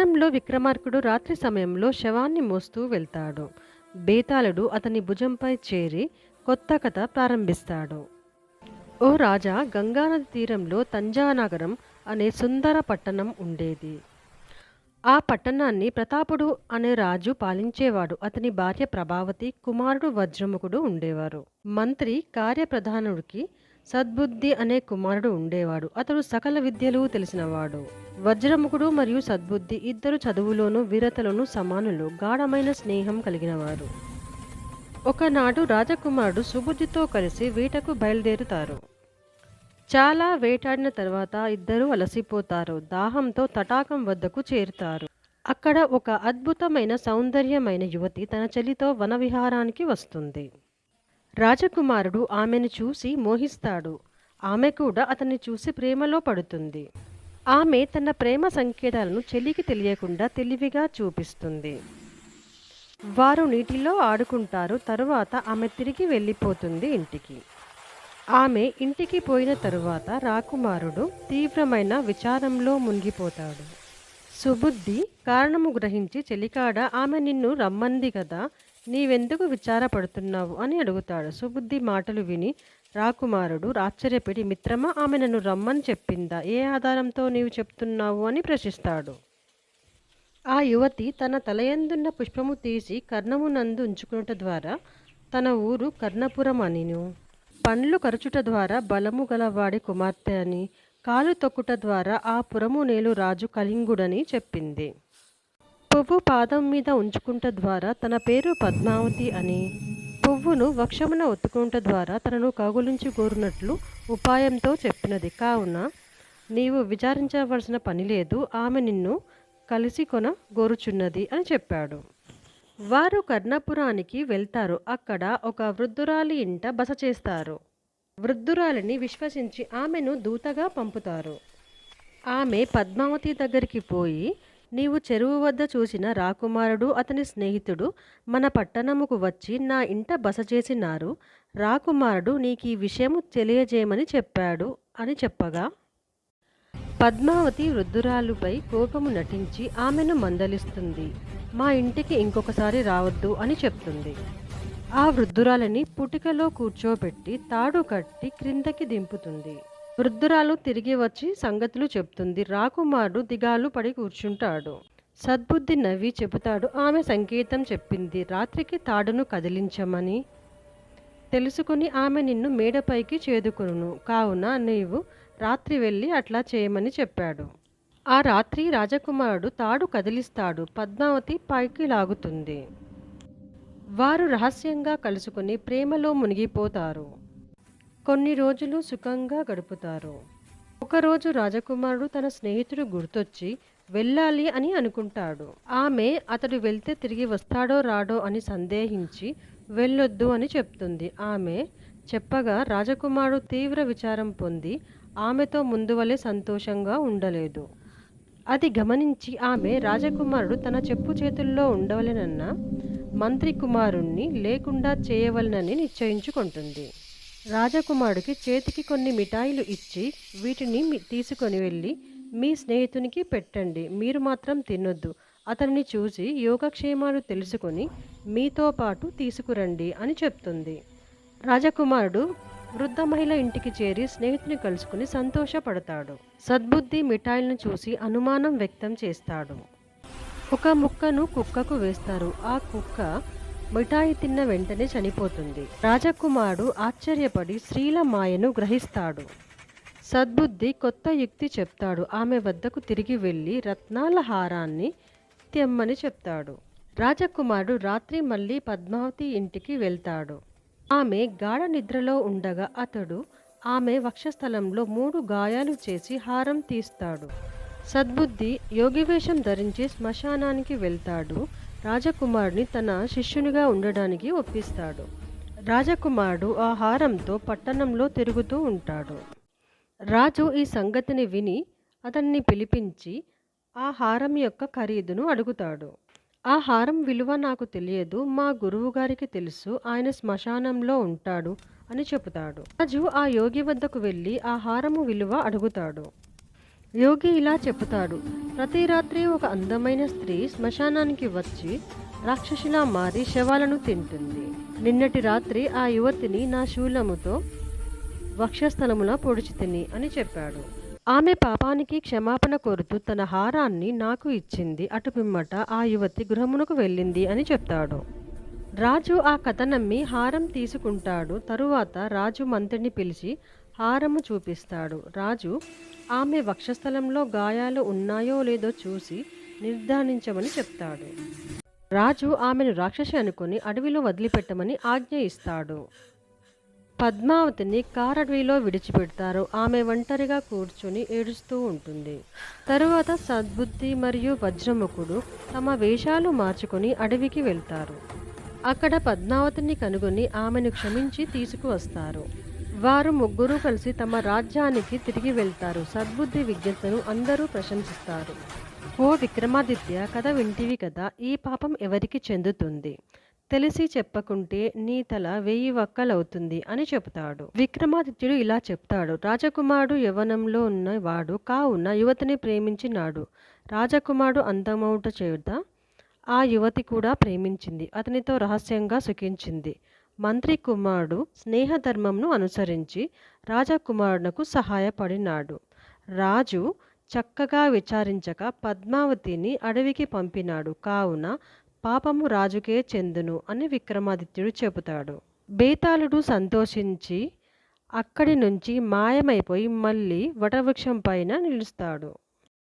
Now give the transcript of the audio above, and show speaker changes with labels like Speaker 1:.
Speaker 1: వనంలో విక్రమార్కుడు రాత్రి సమయంలో శవాన్ని మోస్తూ వెళ్తాడు. బేతాళుడు అతని భుజంపై చేరి కొత్త కథ ప్రారంభిస్తాడు. ఓ రాజా గంగానది తీరంలో తంజానగరం అనే సుందర పట్టణం ఉండేది. ఆ పట్టణాన్ని ప్రతాపుడు అనే రాజు పాలించేవాడు. అతని భార్య ప్రభావతి కుమారుడు వజ్రముఖుడు ఉండేవారు. మంత్రి కార్యప్రధానుడికి సద్బుద్ధి అనే కుమారుడు ఉండేవాడు. అతడు సకల విద్యలు తెలిసినవాడు. వజ్రముఖుడు మరియు సద్బుద్ధి ఇద్దరు చదువులోనూ వీరతలోనూ సమానులు. గాఢమైన స్నేహం కలిగినవారు. ఒకనాడు రాజకుమారుడు సుబుద్ధితో కలిసి వేటకు బయలుదేరుతారు. చాలా వేటాడిన తర్వాత ఇద్దరూ అలసిపోతారు. దాహంతో తటాకం వద్దకు చేరుతారు. అక్కడ ఒక అద్భుతమైన సౌందర్యమైన యువతి తన చెల్లితో వనవిహారానికి వస్తుంది. రాజకుమారుడు ఆమెను చూసి మోహిస్తాడు. ఆమె కూడా అతన్ని చూసి ప్రేమలో పడుతుంది. ఆమె తన ప్రేమ సంకేతాలను చెల్లికి తెలియకుండా తెలివిగా చూపిస్తుంది. వారు నీటిలో ఆడుకుంటారు తరువాత ఆమె తిరిగి వెళ్ళిపోతుంది ఇంటికి. ఆమె ఇంటికి పోయిన తరువాత రాకుమారుడు తీవ్రమైన విచారంలో మునిగిపోతాడు. సుబుద్ధి కారణము గ్రహించి చెలికాడ ఆమె నిన్ను రమ్మంది కదా నీవెందుకు విచారపడుతున్నావు అని అడుగుతాడు. సుబుద్ధి మాటలు విని రాకుమారుడు ఆశ్చర్యపడి మిత్రమా ఆమె నన్ను రమ్మని చెప్పిందా? ఏ ఆధారంతో నీవు చెప్తున్నావు? అని ప్రశ్నిస్తాడు. ఆ యువతి తన తలయందున్న పుష్పము తీసి కర్ణమునందు ఉంచుకునుట ద్వారా తన ఊరు కర్ణపురం అనిను. పండ్లు కరచుట ద్వారా బలము గలవాడి కుమార్తె అని కాలు తొక్కుట ద్వారా ఆ పురము నేలు రాజు కళింగుడని చెప్పింది. పువ్వు పాదం మీద ఉంచుకుంట ద్వారా తన పేరు పద్మావతి అని పువ్వును వక్షమున ఒత్తుకుంట ద్వారా తనను కగులించి కోరునట్లు ఉపాయంతో చెప్పినది. కావున నీవు విచారించవలసిన పని లేదు ఆమె నిన్ను కలిసి కొన గోరుచున్నది అని చెప్పాడు. వారు కర్ణపురానికి వెళ్తారు. అక్కడ ఒక వృద్ధురాలి ఇంట బస చేస్తారు. వృద్ధురాలిని విశ్వసించి ఆమెను దూతగా పంపుతారు. ఆమె పద్మావతి దగ్గరికి పోయి నీవు చెరువు వద్ద చూసిన రాకుమారుడు అతని స్నేహితుడు మన పట్టణముకు వచ్చి నా ఇంట బస చేసినారు. రాకుమారుడు నీకు ఈ విషయము తెలియజేయమని చెప్పాడు అని చెప్పగా పద్మావతి వృద్ధురాలుపై కోపము నటించి ఆమెను మందలిస్తుంది. మా ఇంటికి ఇంకొకసారి రావద్దు అని చెప్తుంది. ఆ వృద్ధురాలని పుటికలో కూర్చోబెట్టి తాడు కట్టి క్రిందకి దింపుతుంది. వృద్ధురాలు తిరిగి వచ్చి సంగతులు చెప్తుంది. రాకుమారుడు దిగాలు పడి కూర్చుంటాడు. సద్బుద్ధి నవ్వి చెబుతాడు. ఆమె సంకేతం చెప్పింది. రాత్రికి తాడును కదిలించమని తెలుసుకుని ఆమె నిన్ను మేడపైకి చేదుకును. కావున నీవు రాత్రి వెళ్ళి అట్లా చేయమని చెప్పాడు. ఆ రాత్రి రాజకుమారుడు తాడు కదిలిస్తాడు. పద్మావతి పైకి లాగుతుంది. వారు రహస్యంగా కలుసుకుని ప్రేమలో మునిగిపోతారు. కొన్ని రోజులు సుఖంగా గడుపుతారు. ఒకరోజు రాజకుమారుడు తన స్నేహితుడు గుర్తొచ్చి వెళ్ళాలి అని అనుకుంటాడు. ఆమె అతడు వెళ్తే తిరిగి వస్తాడో రాడో అని సందేహించి వెళ్ళొద్దు అని చెప్తుంది. ఆమె చెప్పగా రాజకుమారుడు తీవ్ర విచారం పొంది ఆమెతో ముందు వలె సంతోషంగా ఉండలేదు. అది గమనించి ఆమె రాజకుమారుడు తన చెప్పు చేతుల్లో ఉండవలెనన్న మంత్రి కుమారుణ్ణి లేకుండా చేయవలనని నిశ్చయించుకుంటుంది. రాజకుమారుడికి చేతికి కొన్ని మిఠాయిలు ఇచ్చి వీటిని తీసుకొని వెళ్ళి మీ స్నేహితునికి పెట్టండి. మీరు మాత్రం తినొద్దు. అతన్ని చూసి యోగక్షేమాలు తెలుసుకొని మీతో పాటు తీసుకురండి అని చెప్తుంది. రాజకుమారుడు వృద్ధ మహిళ ఇంటికి చేరి స్నేహితుని కలుసుకుని సంతోషపడతాడు. సద్బుద్ధి మిఠాయిలను చూసి అనుమానం వ్యక్తం చేస్తాడు. ఒక ముక్కను కుక్కకు వేస్తారు. ఆ కుక్క మిఠాయి తిన్న వెంటనే చనిపోతుంది. రాజకుమారుడు ఆశ్చర్యపడి స్త్రీల మాయను గ్రహిస్తాడు. సద్బుద్ధి కొత్త యుక్తి చెప్తాడు. ఆమె వద్దకు తిరిగి వెళ్ళి రత్నాల హారాన్ని తెమ్మని చెప్తాడు. రాజకుమారుడు రాత్రి మళ్ళీ పద్మావతి ఇంటికి వెళ్తాడు. ఆమె గాఢ నిద్రలో ఉండగా అతడు ఆమె వక్షస్థలంలో మూడు గాయాలు చేసి హారం తీస్తాడు. సద్బుద్ధి యోగివేషం ధరించి శ్మశానానికి వెళ్తాడు. రాజకుమారుని తన శిష్యునిగా ఉండడానికి ఒప్పిస్తాడు. రాజకుమారుడు ఆ హారంతో పట్టణంలో తిరుగుతూ ఉంటాడు. రాజు ఈ సంగతిని విని అతన్ని పిలిపించి ఆ హారం యొక్క ఖరీదును అడుగుతాడు. ఆ హారం విలువ నాకు తెలియదు మా గురువుగారికి తెలుసు ఆయన శ్మశానంలో ఉంటాడు అని చెబుతాడు. రాజు ఆ యోగి వద్దకు వెళ్ళి ఆ హారము విలువ అడుగుతాడు. యోగి ఇలా చెబుతాడు ప్రతి రాత్రి ఒక అందమైన స్త్రీ శ్మశానానికి వచ్చి రాక్షసిలా మారి శవాలను తింటుంది. నిన్నటి రాత్రి ఆ యువతిని నా శూలముతో వక్షస్థలమున పొడిచి తిని అని చెప్పాడు. ఆమె పాపానికి క్షమాపణ కోరుతూ తన హారాన్ని నాకు ఇచ్చింది అటు పిమ్మట ఆ యువతి గృహమునకు వెళ్ళింది అని చెప్తాడు. రాజు ఆ కథ నమ్మి హారం తీసుకుంటాడు. తరువాత రాజు మంత్రిని పిలిచి హారము చూపిస్తాడు. రాజు ఆమె వక్షస్థలంలో గాయాలు ఉన్నాయో లేదో చూసి నిర్ధారించమని చెప్తాడు. రాజు ఆమెను రాక్షసి అనుకుని అడవిలో వదిలిపెట్టమని ఆజ్ఞ ఇస్తాడు. పద్మావతిని కారడవిలో విడిచిపెడతారు. ఆమె ఒంటరిగా కూర్చుని ఏడుస్తూ ఉంటుంది. తరువాత సద్బుద్ధి మరియు వజ్రముఖుడు తమ వేషాలు మార్చుకొని అడవికి వెళ్తారు. అక్కడ పద్మావతిని కనుగొని ఆమెను క్షమించి తీసుకువస్తారు. వారు ముగ్గురు కలిసి తమ రాజ్యానికి తిరిగి వెళ్తారు. సద్బుద్ధి విజ్ఞతను అందరూ ప్రశంసిస్తారు. ఓ విక్రమాదిత్య కథ వింటివి కదా ఈ పాపం ఎవరికి చెందుతుంది? తెలిసి చెప్పకుంటే నీ తల వెయ్యి వక్కలవుతుంది అని చెబుతాడు. విక్రమాదిత్యుడు ఇలా చెప్తాడు. రాజకుమారుడు యవనంలో ఉన్న వాడు కావున యువతిని ప్రేమించినాడు. రాజకుమారుడు అందమౌట చేత ఆ యువతి కూడా ప్రేమించింది. అతనితో రహస్యంగా సుఖించింది. మంత్రి కుమారుడు స్నేహధర్మంను అనుసరించి రాజకుమారునకు సహాయపడినాడు. రాజు చక్కగా విచారించక పద్మావతిని అడవికి పంపినాడు. కావున పాపము రాజుకే చెందును అని విక్రమాదిత్యుడు చెబుతాడు. బేతాళుడు సంతోషించి అక్కడి నుంచి మాయమైపోయి మళ్ళీ వటవృక్షం పైన నిలుస్తాడు.